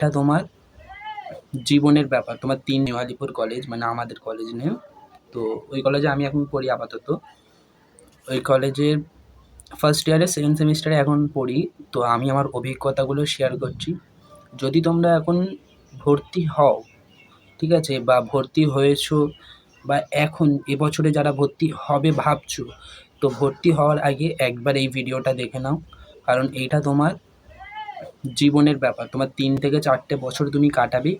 এটা তোমার জীবনের ব্যাপার। তোমার তিন নিউ কলেজ মানে আমাদের কলেজ নেম তো ওই কলেজে আমি এখন পড়ি আপাতত। ওই কলেজের ফার্স্ট ইয়ারে সেকেন্ড সেমিস্টারে এখন পড়ি। তো আমি আমার অভিজ্ঞতাগুলো শেয়ার করছি। যদি তোমরা এখন ভর্তি হও, ঠিক আছে, বা ভর্তি হয়েছো, বা এখন এবছরে যারা ভর্তি হবে ভাবছ, তো ভর্তি হওয়ার আগে একবার এই ভিডিওটা দেখে নাও। কারণ এইটা তোমার জীবনের ব্যাপার। তোমার তিন থেকে চারটে বছর তুমি কাটাবে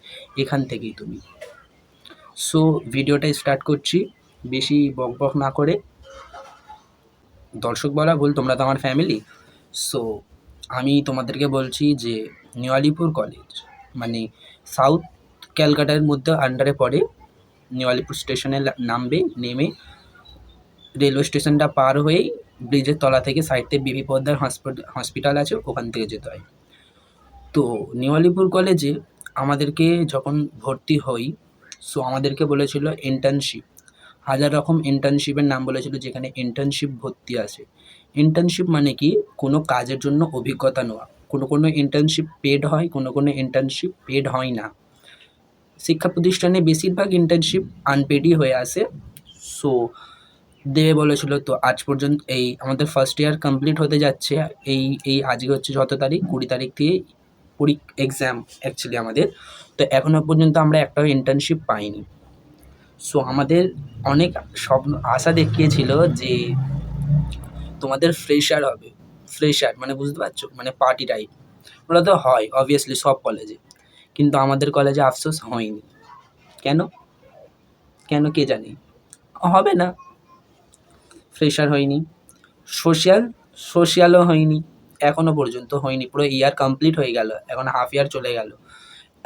এখান থেকেই তুমি। সো ভিডিওটা স্টার্ট করছি। বেশি বক বক না করে। দর্শক বলা ভুল, তোমরা তো আমার ফ্যামিলি সো আমি তোমাদেরকে বলছি যে নিউ আলিপুর কলেজ মানে সাউথ ক্যালকাটার মধ্যে আন্ডারে পড়ে। নিউ আলিপুর স্টেশনে নামবে, নেমে রেলওয়ে স্টেশনটা পার হয়েই ব্রিজের তলা থেকে সাইডে বিবি পদ্মার হসপিটাল আছে, ওখান থেকে যেতে হয়। তো নিউ আলিপুর কলেজে আমাদেরকে যখন ভর্তি হই সো আমাদেরকে বলেছিল ইন্টার্নশিপ হাজার রকম ইন্টার্নশিপের নাম বলেছিল যেখানে ইন্টার্নশিপ ভর্তি আছে। ইন্টার্নশিপ মানে কি? কোনো কাজের জন্য অভিজ্ঞতা নেওয়া। কোনো কোনো ইন্টার্নশিপ পেড হয়, কোনো কোনো ইন্টার্নশিপ পেড হয় না। শিক্ষা প্রতিষ্ঠানে বেশিরভাগ ইন্টার্নশিপ আনপেডই হয়ে আসে সো দেবে বলেছিল তো আজ পর্যন্ত এই আমাদের ফার্স্ট ইয়ার কমপ্লিট হতে যাচ্ছে। এই এই আজকে হচ্ছে যত তারিখ? কুড়ি তারিখ থেকে কুড়ি এক্সাম অ্যাকচুয়ালি আমাদের। তো এখনও পর্যন্ত আমরা একটাও ইন্টার্নশিপ পাইনি। সো আমাদের অনেক স্বপ্ন, আশা দেখিয়েছিল যে তোমাদের ফ্রেশার হবে। ফ্রেশার মানে বুঝতে পারছ? মানে পার্টি টাইপ ওটা তো হয় অবভিয়াসলি সব কলেজে কিন্তু আমাদের কলেজে আফসোস হয়নি। কেন? কেন কে জানে? হবে না। ফ্রেশার হয়নি। সোশ্যাল সোশ্যালও হয়নি। এখনও পর্যন্ত হয়নি। পুরো ইয়ার কমপ্লিট হয়ে গেল, এখন হাফ ইয়ার চলে গেল।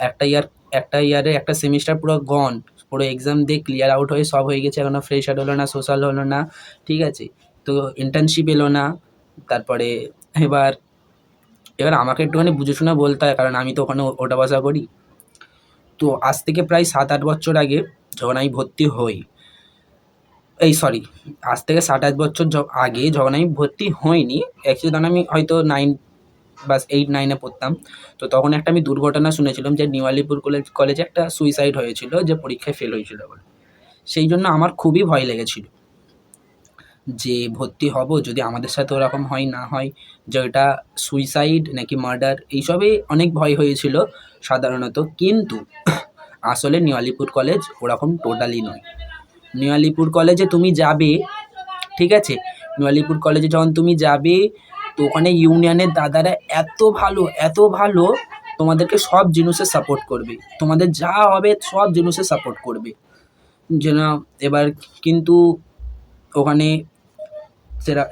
একটা ইয়ার একটা ইয়ারে একটা সেমিস্টার পুরো গন পুরো এক্সাম দিয়ে ক্লিয়ার আউট হয়ে সব হয়ে গেছে এখনও ফ্রেশার হলো না সোশ্যাল হলো না, ঠিক আছে? তো ইন্টার্নশিপ এলো না, তারপরে এবার এবার আমাকে একটুখানি বুঝে শুনে বলতে হয়, কারণ আমি তো ওখানে ওটা বসা করি। তো আজ থেকে প্রায় সাত আট বছর আগে যখন আমি ভর্তি হই এই সরি আজ থেকে সাত আট বছর আগে যখন আমি ভর্তি হইনি অ্যাকচুয়ালি তখন আমি হয়তো নাইন বাস এইট নাইনে পড়তাম। তো তখন একটা আমি দুর্ঘটনা শুনেছিলাম যে নিউ আলিপুর কলেজ কলেজে একটা সুইসাইড হয়েছিল যে পরীক্ষায় ফেল হয়েছিল বলে। সেই জন্য আমার খুবই ভয় লেগেছিল যে ভর্তি হব, যদি আমাদের সাথে ওরকম হয়, না হয়, যে ওটা সুইসাইড নাকি মার্ডার এইসবে অনেক ভয় হয়েছিল সাধারণত। কিন্তু আসলে নিউ আলিপুর কলেজ ওরকম টোটালি নয়। নিউ আলিপুর কলেজে তুমি যাবে, ঠিক আছে? নিউ আলিপুর কলেজে যখন তুমি যাবে, তো ওখানে ইউনিয়নের দাদারা এত ভালো এত ভালো, তোমাদেরকে সব জিনিসে সাপোর্ট করবে। তোমাদের যা হবে সব জিনিসে সাপোর্ট করবে। যেন এবার কিন্তু ওখানে সেরা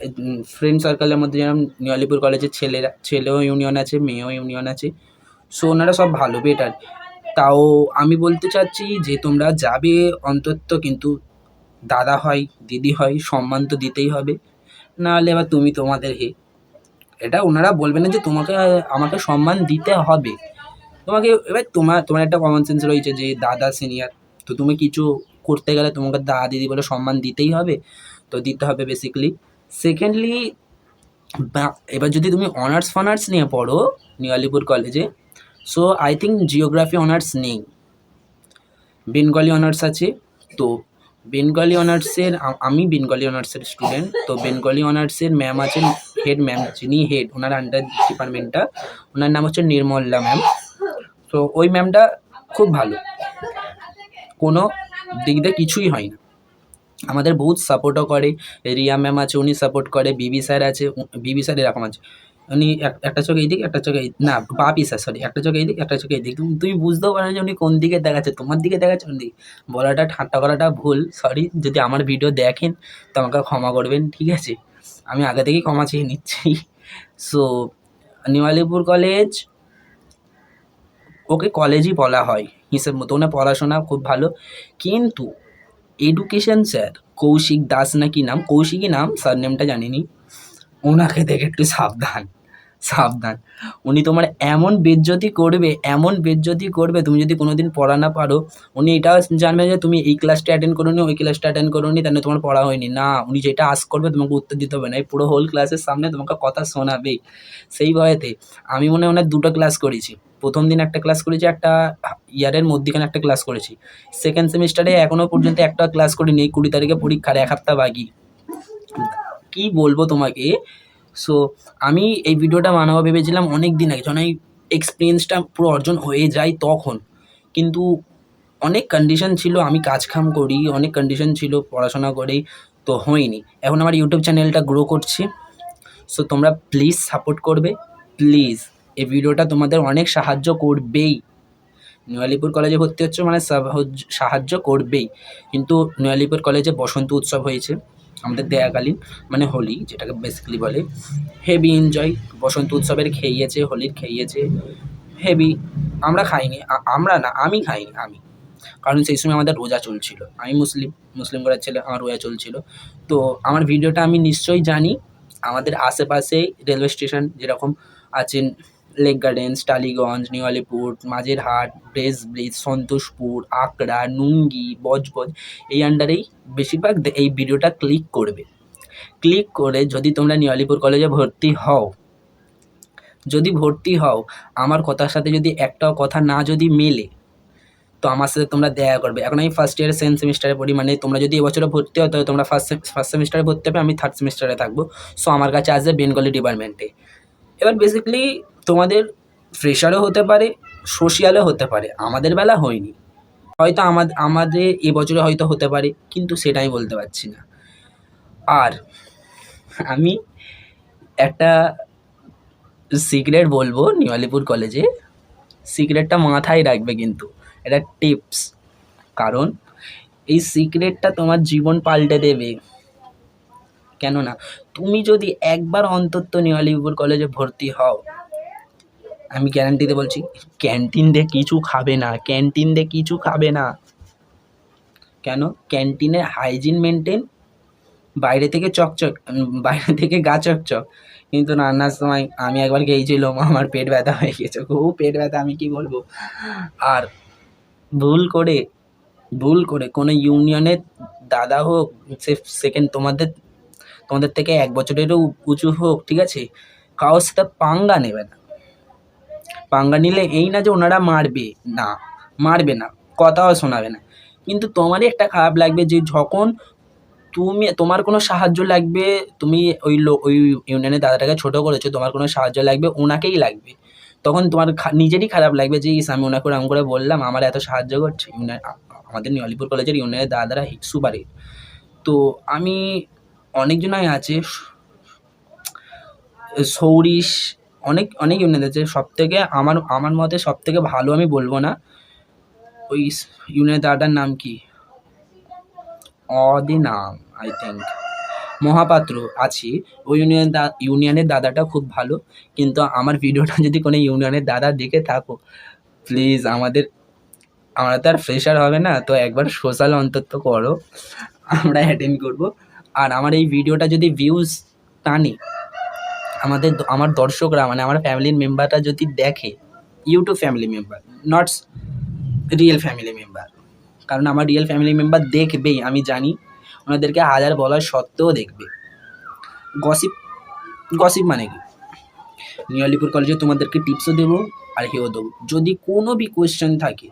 ফ্রেন্ড সার্কেলের মধ্যে যেরকম নিউ আলিপুর কলেজের ছেলেরা, ছেলেও ইউনিয়ন আছে, মেয়েও ইউনিয়ন আছে সো ওনারা সব ভালো বেটার তাও আমি বলতে চাচ্ছি যে তোমরা যাবে অন্তত কিন্তু দাদা হয়, দিদি হয়, সম্মান তো দিতেই হবে। নাহলে এবার তুমি তোমাদের হে। এটা ওনারা বলবে না যে তোমাকে, আমাকে সম্মান দিতে হবে। তোমাকে, এবার তোমার তোমার একটা কমন সেন্স রয়েছে যে দাদা সিনিয়র তো তুমি কিছু করতে গেলে তোমাকে দাদা দিদি বলে সম্মান দিতেই হবে। তো দিতে হবে বেসিক্যালি সেকেন্ডলি এবার যদি তুমি অনার্স ফানার্স নিয়ে পড়ো নিউ আলিপুর কলেজে so I think geography honours নেই। বেঙ্গলি অনার্স আছে, তো বেঙ্গলি অনার্সের আমি বেঙ্গলি অনার্সের স্টুডেন্ট তো বেঙ্গলি অনার্সের ম্যাম আছেন হেড ম্যাম যিনি হেড ওনার আন্ডার ডিপার্টমেন্টটা ওনার নাম হচ্ছে নির্মলা ম্যাম তো ওই ম্যামটা খুব ভালো। কোনো দিক দিয়ে কিছুই হয় না। আমাদের বহুত সাপোর্টও করে, রিয়া ম্যাম আছে, উনি সাপোর্ট করে, বিবি স্যার আছে বিবি স্যার এরকম আছে। উনি এক- একটা চোখে এইদিক একটা চোখে এই- না বাপি স্যার সরি একটা চোখে এইদিক একটা চোখে এইদিক তুমি তুমি বুঝতেও পারো না যে উনি কোন দিকে দেখাচ্ছে, তোমার দিকে দেখাচ্ছে কোন দিকে বলাটা, ঠাট্টা করাটা ভুল সরি যদি আমার ভিডিও দেখেন, তো আমাকে ক্ষমা করবেন, ঠিক আছে? আমি আগে থেকেই ক্ষমা চেয়ে নিচ্ছি। So new Alipur college okay কলেজই বলা হয়, হিসেব মতো। ওনার পড়াশোনা খুব ভালো। কিন্তু এডুকেশন স্যার কৌশিক দাস নাকি নাম? কৌশিকই নাম স্যার নেমটা জানিনি। ওনাকে দেখে একটু সাবধান সাবধান। উনি তোমার এমন বেজ্জতি করবে, এমন বেজ্জতি করবে, তুমি যদি কোনো দিন পড়া না পারো, উনি এটাও জানবে যে তুমি এই ক্লাসটা অ্যাটেন্ড করোনি, ওই ক্লাসটা অ্যাটেন্ড করোনি, তাহলে তোমার পড়া হয়নি। না, উনি যেটা আস করবে তোমাকে উত্তর দিতে হবে না, এই পুরো হোল ক্লাসের সামনে তোমাকে কথা শোনাবেই সেই ভয়েতে আমি মনে হয় ওনার দুটো ক্লাস করেছি। প্রথম দিন একটা ক্লাস করেছি, একটা ইয়ারের মধ্যিখানে একটা ক্লাস করেছি। সেকেন্ড সেমিস্টারে এখনও পর্যন্ত একটা ক্লাস করিনি, কুড়ি তারিখে পরীক্ষার, এক সপ্তাহ বাকি। কী বলব তোমাকে? সো আমি এই ভিডিওটা বানাবো ভেবেছিলাম অনেক দিন আগে, যখন এই এক্সপিরিয়েন্সটা পুরো অর্জন হয়ে যায় তখন। কিন্তু অনেক কন্ডিশন ছিল, আমি কাজ কাম করি, অনেক কন্ডিশন ছিল, পড়াশোনা করি, তো হয়নি। এখন আমার ইউটিউব চ্যানেলটা গ্রো করছে। সো তোমরা প্লিজ সাপোর্ট করবে। প্লিজ এই ভিডিওটা তোমাদের অনেক সাহায্য করবেই। নয়ালিপুর কলেজে ভর্তি হচ্ছে মানে সাহায্য- করবেই। কিন্তু নয়ালিপুর কলেজে বসন্ত উৎসব হয়েছে। আমাদের দেয়াকালীন মানে হোলি, যেটাকে বেসিক্যালি বলে হেভি এনজয় বসন্ত উৎসবের খেয়েছে হোলির খেয়েছে হেভি আমরা খাইনি আমরা না, আমি খাইনি, আমি। কারণ সেই সময় আমাদের রোজা চলছিল, আমি মুসলিম মুসলিম ঘরের ছেলে, আমার রোজা চলছিল। তো আমার ভিডিওটা আমি নিশ্চয়ই জানি, আমাদের আশেপাশেই রেলওয়ে স্টেশন যেরকম আছেন Lake Gardens Tollygunge New Alipore Majerhat brace bridge Santoshpur Akra Nungi, Budge Budge, এই আন্ডারেই বেশিরভাগ এই ভিডিওটা ক্লিক করবে। ক্লিক করে যদি তোমরা নিউ আলিপুর কলেজে ভর্তি হও, যদি ভর্তি হও, আমার কথার সাথে যদি একটাও কথা না যদি মেলে, তো আমার সাথে তোমরা দেখা করবে। এখন আমি ফার্স্ট ইয়ারে সেকেন্ড সেমিস্টারে পড়ি মানে তোমরা যদি এবছরে ভর্তি হও, তাহলে তোমরা ফার্স্ট ফার্স্ট সেমিস্টারে ভর্তি হবে, আমি থার্ড সেমিস্টারে থাকব। সো আমার কাছে আসবে বেঙ্গলি ডিপার্টমেন্টে এবার বেসিক্যালি তোমাদের ফ্রেশারও হতে পারে সোশিয়ালও হতে পারে। আমাদের বেলা হয়নি। হয়তো আমাদের আমাদের এবছরে হয়তো হতে পারে, কিন্তু সেটা আমি বলতে পারছি না। আর আমি একটা সিক্রেট বলব নিউ আলিপুর কলেজে সিক্রেটটা মাথায় রাখবে কিন্তু। এটা টিপস কারণ এই সিক্রেটটা তোমার জীবন পাল্টে দেবে। কেননা, তুমি যদি একবার অন্তত নিউ আলিপুর কলেজে ভর্তি হও আমি গ্যারান্টিতে বলছি ক্যান্টিন দিয়ে কিছু খাবে না ক্যান্টিন দিয়ে কিছু খাবে না। কেন? ক্যান্টিনে হাইজিন মেনটেন বাইরে থেকে চকচক, বাইরে থেকে গা চকচক। কিন্তু রান্নার সময় আমি একবার গিয়েছিলাম, আমার পেট ব্যথা হয়ে গেছে। খুব পেট ব্যথা, আমি কি বলব? আর ভুল করে ভুল করে কোনো ইউনিয়নের দাদা হোক, সে সেকেন্ড তোমাদের তোমাদের থেকে এক বছরেরও উঁচু হোক, ঠিক আছে? কারোর সাথে পাঙ্গা নেবে না। পাঙ্গা নিলে এই না যে ওনারা মারবে, না মারবে না, কথাও শোনাবে না। কিন্তু তোমারই একটা খারাপ লাগবে যে যখন তুমি, তোমার কোনো সাহায্য লাগবে, তুমি ওই লো, ওই ইউনিয়নের দাদাটাকে ছোটো করেছ, তোমার কোনো সাহায্য লাগবে, ওনাকেই লাগবে। তখন তোমার নিজেরই খারাপ লাগবে যে, ইস, আমি ওনাকে ওরকম করে বললাম, আমার এত সাহায্য করছে। ইউনিয়ন আমাদের নিউ আলিপুর কলেজের ইউনিয়নের দাদারা সুপার। তো আমি অনেকজনাই আছে, সৌরিশ অনেক অনেক ইউনিয়ন আছে। সব থেকে আমার আমার মতে সব থেকে ভালো আমি বলব না, ওই ইউনিয়নের দাদাটার নাম কি? অদি নাম আই থিঙ্ক মহাপাত্র আছি। ওই ইউনিয়ন ইউনিয়নের দাদাটা খুব ভালো। কিন্তু আমার ভিডিওটা যদি কোনো ইউনিয়নের দাদা দেখে থাকো প্লিজ আমাদের, আমরা তো আর ফ্রেশার হবে না, তো একবার সোশ্যাল অন্তত করো। আমরা অ্যাটেন্ড করব। আর আমার এই ভিডিওটা যদি ভিউজ টানে আমাদের আমার দর্শকরা মানে আমার ফ্যামিলির মেম্বাররা যদি দেখে YouTube family member not real family member কারণ আমার রিয়েল ফ্যামিলি মেম্বার দেখবেই, আমি জানি, ওনাদেরকে হাজার বলার সত্ত্বেও দেখবে। গসিপ গসিপ মানে কি? নিউ আলিপুর কলেজে তোমাদেরকে টিপসও দেবো, আর হেও দেবো। যদি কোনো বি কোয়েশ্চেন থাকে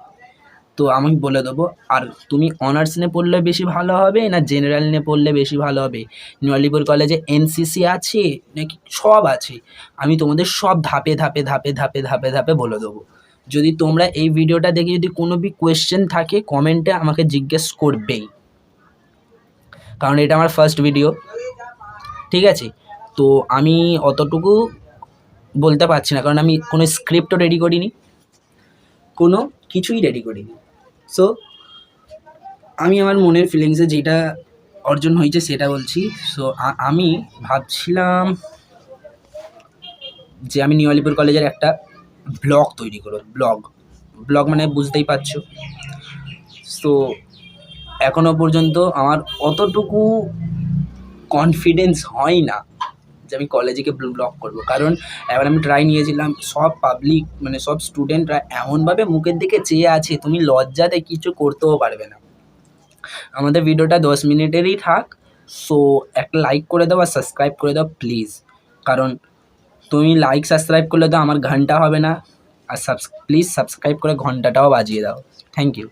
তো আমি বলে দেবো, আর তুমি অনার্স নিয়ে পড়লে বেশি ভালো হবে না জেনারেল নিয়ে পড়লে বেশি ভালো হবে? নিউ আলিপুর কলেজে এনসিসি আছে নাকি সব আছে? আমি তোমাদের সব ধাপে ধাপে ধাপে ধাপে ধাপে ধাপে বলে দেবো। যদি তোমরা এই ভিডিওটা দেখে যদি কোনো বি কোয়েশ্চেন থাকে কমেন্টে আমাকে জিজ্ঞেস করবেই। কারণ এটা আমার ফার্স্ট ভিডিও ঠিক আছে? তো আমি অতটুকু বলতে পারছি না, কারণ আমি কোনো স্ক্রিপ্টও রেডি করিনি, কোনো কিছুই রেডি করিনি। সো আমি আমার মনের ফিলিংসে যেটা অর্জন হয়েছে সেটা বলছি। সো আমি ভাবছিলাম যে আমি নিউ আলিপুর কলেজের একটা ব্লগ তৈরি করব, ব্লগ। ব্লগ মানে বুঝতেই পারছ। সো এখনও পর্যন্ত আমার অতটুকু কনফিডেন্স হয় না। যে আমি কলেজে গিয়ে ব্লগ করব। কারণ এবার আমি ট্রাই নিয়েছিলাম, সব পাবলিক মানে সব স্টুডেন্টরা এমনভাবে মুখের দিকে চেয়ে আছে, তুমি লজ্জাতে কিছু করতেও পারবে না। আমাদের ভিডিওটা দশ মিনিটেরই থাক সো একটা লাইক করে দাও আর সাবস্ক্রাইব করে দাও প্লিজ কারণ তুমি লাইক সাবস্ক্রাইব করলে তো আমার ঘণ্টা হবে না, আর সাবস প্লিজ সাবস্ক্রাইব করে ঘন্টাটাও বাজিয়ে দাও। Thank you